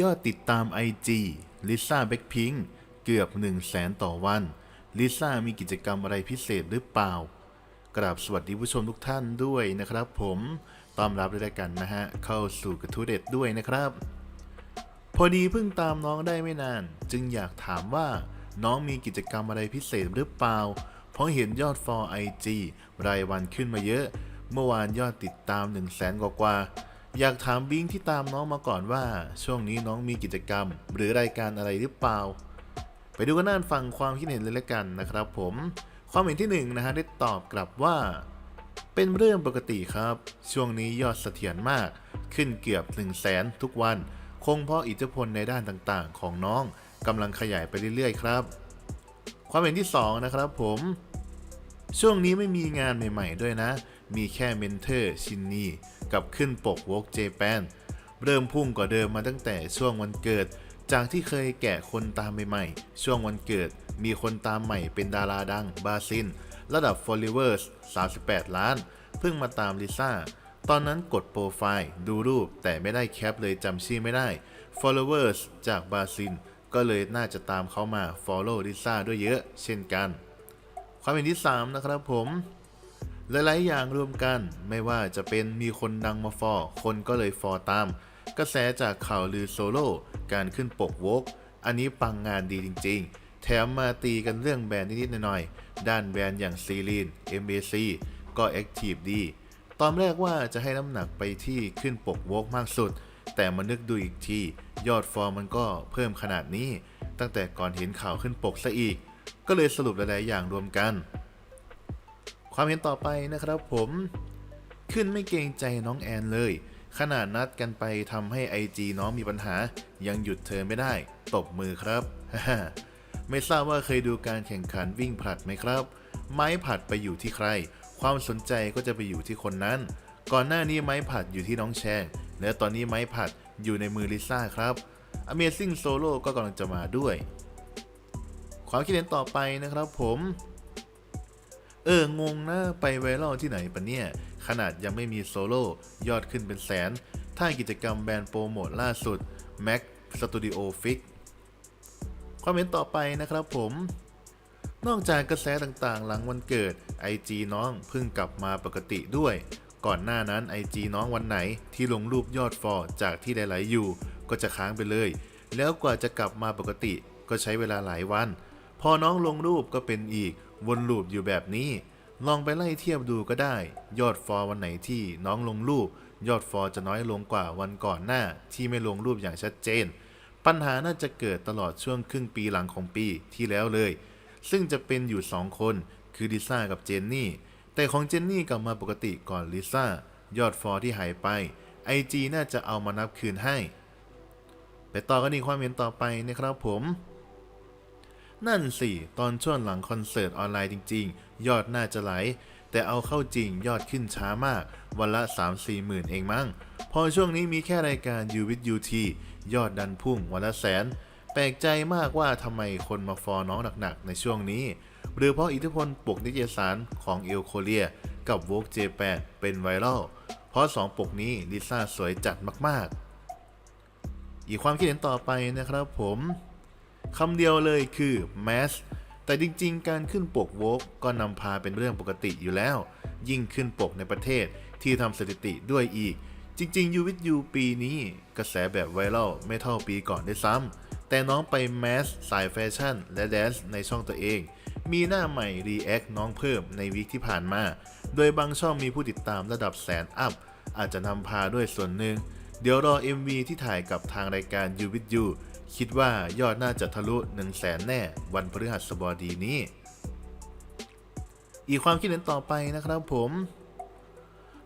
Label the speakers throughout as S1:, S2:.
S1: ยอดติดตาม IG ลิซ่าแบ็คพิงเกือบ 1 0 0 0 0แสนต่อวัน ลิซ่ามีกิจกรรมอะไรพิเศษหรือเปล่า กราบสวัสดีผู้ชมทุกท่านด้วยนะครับผมต้อนรับด้วยกันนะฮะ เข้าสู่กระทู้เด็ดด้วยนะครับ พอดีเพิ่งตามน้องได้ไม่นาน จึงอยากถามว่าน้องมีกิจกรรมอะไรพิเศษหรือเปล่า เพราะเห็นยอด for IG รายวันขึ้นมาเยอะ เมื่อวานยอดติดตาม1 0 0 0 0แสนกว่า อยากถามบิงที่ตามน้องมาก่อนว่า ช่วงนี้น้องมีกิจกรรม หรือรายการอะไรหรือเปล่า ไปดูกันน้าฟังความคิดเห็นเลยละกันนะครับ ผม ความเห็นที่หนึ่งนะฮะได้ตอบกลับว่า เป็นเรื่องปกติครับ ช่วงนี้ยอดเสถียรมาก ขึ้นเกือบ 1 0 0 0 0แสนทุกวัน คงเพราะอิทธิพลในด้านต่างๆ ของน้องกำลังขยายไปเรื่อยๆ ครับ ความเห็นที่ 2 นะครับ ผม ช่วงนี้ไม่มีงานใหม่ ๆ ด้วยนะ มีแค่เมนเทอร์ชินนี กับขึ้นปกวอ k เจแปนเริ่มพุ่งกว่าเดิมมาตั้งแต่ช่วงวันเกิด จากที่เคยแกะคนตามใหม่ๆ ช่วงวันเกิดมีคนตามใหม่เป็นดาราดังบาซิน ระดับ followers 38 ล้าน เพิ่งมาตามลิซ่า ตอนนั้นกดโปรไฟล์ดูรูปแต่ไม่ได้แคปเลยจำชื่อไม่ได้ followers จากบาซิน ก็เลยน่าจะตามเขามา follow ลิซ่าด้วยเยอะเช่นกัน ความเห็นที่ 3 นะครับผม หลายๆ อย่างรวมกัน ไม่ว่าจะเป็นมีคนดังมาฟอร์คนก็เลยฟอร์ตาม กระแสจากข่าวลือโซโล่การขึ้นปกวกอันนี้ปังงานดีจริง ๆ แถมมาตีกันเรื่องแบรนด์นิดๆหน่อยๆด้านแบรนด์อย่างซีรีน MBC ก็แอคทีฟดี ตอนแรกว่าจะให้น้ำหนักไปที่ขึ้นปกวกมากสุด แต่มานึกดูอีกที ยอดฟอร์มมันก็เพิ่มขนาดนี้ ตั้งแต่ก่อนเห็นข่าวขึ้นปกซะอีก ก็เลยสรุปหลายๆอย่างรวมกัน ความเห็นต่อไปนะครับผมขึ้นไม่เกรงใจน้องแอนเลย ขนาดนัดกันไปทำให้ IG น้องมีปัญหา ยังหยุดเธอไม่ได้ ตบมือครับไม่ทราบว่าเคยดูการแข่งขันวิ่งผลัดไหมครับ ไม้ผลัดไปอยู่ที่ใคร ความสนใจก็จะไปอยู่ที่คนนั้น ก่อนหน้านี้ไม้ผลัดอยู่ที่น้องแชงและตอนนี้ไม้ผลัดอยู่ในมือลิซ่าครับ Amazing Solo ก็กำลังจะมาด้วย ความคิดเห็นต่อไปนะครับผม เอองงนะไปไวรัลที่ไหนปะเนี่ย ขนาดยังไม่มีโซโล่ยอดขึ้นเป็นแสน ถ้ากิจกรรมแบรนด์โปรโมทล่าสุด Mac Studio Fix ความเห็นต่อไปนะครับผม นอกจากกระแสต่างๆ หลังวันเกิด IG น้องเพิ่งกลับมาปกติด้วย ก่อนหน้านั้น IG น้องวันไหนที่ลงรูปยอดฟอลจากที่ไหลๆอยู่ ก็จะค้างไปเลย แล้วกว่าจะกลับมาปกติก็ใช้เวลาหลายวัน พอน้องลงรูปก็เป็นอีก วนลูปอยู่แบบนี้ ลองไปไล่เทียบดูก็ได้ ยอดฟอลวันไหนที่น้องลงรูป ยอดฟอลจะน้อยลงกว่าวันก่อนหน้าที่ไม่ลงรูปอย่างชัดเจน ปัญหาน่าจะเกิดตลอดช่วงครึ่งปีหลังของปีที่แล้วเลย ซึ่งจะเป็นอยู่ 2 คนคือลิซ่ากับเจนนี่ แต่ของเจนนี่กลับมาปกติก่อนลิซ่ายอดฟอลที่หายไป IG น่าจะเอามานับคืนให้ ไปต่อกันอีกความเห็นต่อไปนะครับผม นั่นสิ ตอนช่วงหลังคอนเสิร์ตออนไลน์จริง ๆ ยอดน่าจะไหล แต่เอาเข้าจริงยอดขึ้นช้ามาก วันละ 3-4หมื่นเองมั้ง พอช่วงนี้มีแค่รายการ u with UT ยอดดันพุ่งวันละแสน แปลกใจมากว่าทำไมคนมาฟอน้องหนักๆ ในช่วงนี้ หรือเพราะอิทธิพลปกนิตยสารของเอลโคเลีย กับ Vogue Japan เป็นไวรัล เพราะสองปกนี้ลิซ่าสวยจัดมากๆ อีกความคิดเห็นต่อไปนะครับผม คำเดียวเลยคือ mass แต่จริงๆ การขึ้นปกโวกก็นำพาเป็นเรื่องปกติอยู่แล้ว ยิ่งขึ้นปกในประเทศที่ทำสถิติด้วยอีก จริงๆยูวิทยูปีนี้กระแสแบบไวรัลไม่เท่าปีก่อนได้ซ้ำแต่น้องไปแมสสายแฟชั่นและแดนซ์ในช่องตัวเอง มีหน้าใหม่รีแอคน้องเพิ่มในวีคที่ผ่านมา โดยบางช่องมีผู้ติดตามระดับแสนอัพอาจจะนำพาด้วยส่วนหนึ่ง เดี๋ยวรอ MV ที่ถ่ายกับทางรายการ You with You คิดว่ายอดน่าจะทะลุ1 0 0 0 0แสนแน่ วันพฤหัสบดีนี้ อีกความคิดเห็นต่อไปนะครับผม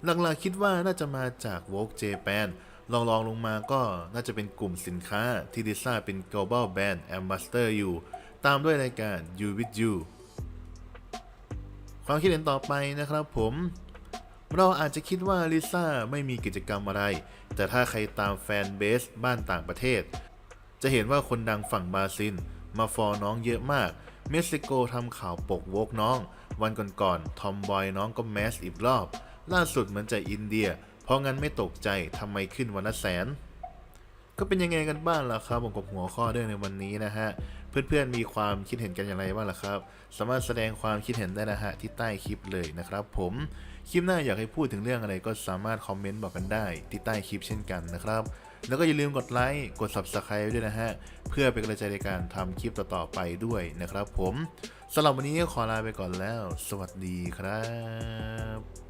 S1: หลักๆคิดว่าน่าจะมาจาก Vogue Japan ลองลองลงมาก็น่าจะเป็นกลุ่มสินค้าที่ดิซ่าเป็น global brand ambassador อยู่ ตามด้วยรายการ You with You ความคิดเห็นต่อไปนะครับผม เราอาจจะคิดว่าลิซ่าไม่มีกิจกรรมอะไร แต่ถ้าใครตามแฟนเบสบ้านต่างประเทศ จะเห็นว่าคนดังฝั่งบราซิล มาฟอน้องเยอะมาก เม็กซิโกทำข่าวปกโวกน้อง วันก่อนๆ ทอมบอยน้องก็แมสอีกรอบ ล่าสุดเหมือนจะอินเดีย เพราะงั้นไม่ตกใจทำไมขึ้นวันละแสน ก็เป็นยังไงกันบ้างล่ะครับผมกับหัวข้อเรื่องในวันนี้นะฮะ เพื่อนๆมีความคิดเห็นกันอย่างไรบ้างล่ะครับ สามารถแสดงความคิดเห็นได้นะฮะที่ใต้คลิปเลยนะครับ ผมคลิปหน้าอยากให้พูดถึงเรื่องอะไรก็สามารถคอมเมนต์บอกกันได้ที่ใต้คลิปเช่นกันนะครับ แล้วก็อย่าลืมกดไลค์กด Subscribe ด้วยนะฮะเพื่อเป็นกำลังใจในการทำคลิปต่อๆไปด้วยนะครับ ผมสำหรับวันนี้ขอลาไปก่อนแล้ว สวัสดีครับ